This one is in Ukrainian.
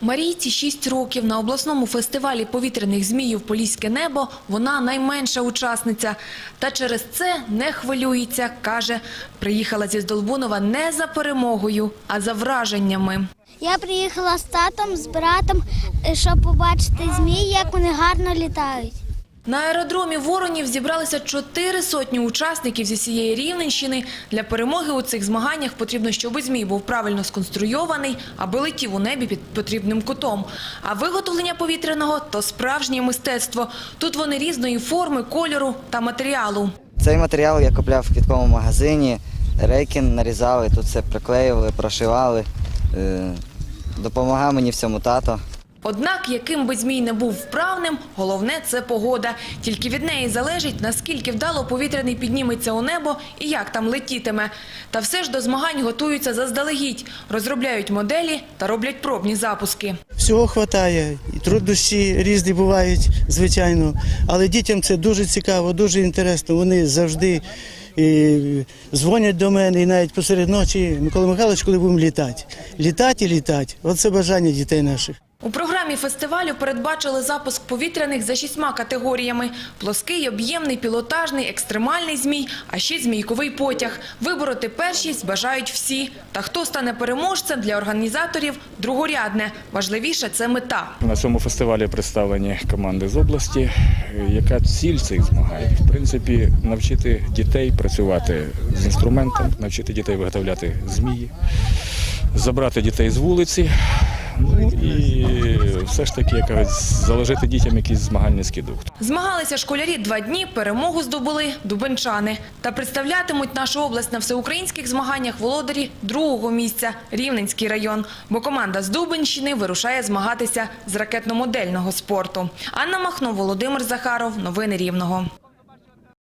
Марійці 6 років. На обласному фестивалі повітряних зміїв «Поліське небо» вона найменша учасниця. Та через це не хвилюється, каже. Приїхала зі Здолбунова не за перемогою, а за враженнями. Я приїхала з татом, з братом, е, щоб побачити змії, як вони гарно літають. На аеродромі Воронів зібралися чотири сотні учасників зі всієї Рівненщини. Для перемоги у цих змаганнях потрібно, щоб змій був правильно сконструйований, аби летів у небі під потрібним кутом. А виготовлення повітряного – то справжнє мистецтво. Тут вони різної форми, кольору та матеріалу. Цей матеріал я купляв в квітковому магазині, рейкін нарізали, тут все приклеювали, прошивали. Е, Допомагав мені в цьому тато. Однак, яким би змій не був вправним, головне – це погода. Тільки від неї залежить, наскільки вдало повітряний підніметься у небо і як там летітиме. Та все ж до змагань готуються заздалегідь, розробляють моделі та роблять пробні запуски. Всього вистачає, труднощі різні бувають, звичайно. Але дітям це дуже цікаво, дуже інтересно. Вони завжди і, дзвонять до мене і навіть посеред ночі. Микола Михайлович, коли будемо літати. Літати і літати. Оце бажання дітей наших. У програмі фестивалю передбачили запуск повітряних за шістьма категоріями: плоский, об'ємний, пілотажний, екстремальний змій, а ще змійковий потяг. Вибороти першість бажають всі. Та хто стане переможцем для організаторів другорядне. Важливіше це мета. На цьому фестивалі представлені команди з області. Е, Яка ціль цих змагань? В принципі, навчити дітей працювати з інструментом, навчити дітей виготовляти змії, забрати дітей з вулиці. Ну і все ж таки, якось залежити дітям якийсь змагальницький дух. Змагалися школярі два дні, перемогу здобули дубенчани. Та представлятимуть нашу область на всеукраїнських змаганнях володарі другого місця – Рівненський район. Бо команда з Дубенщини вирушає змагатися з ракетно-модельного спорту. Анна Махно, Володимир Захаров. Новини Рівного.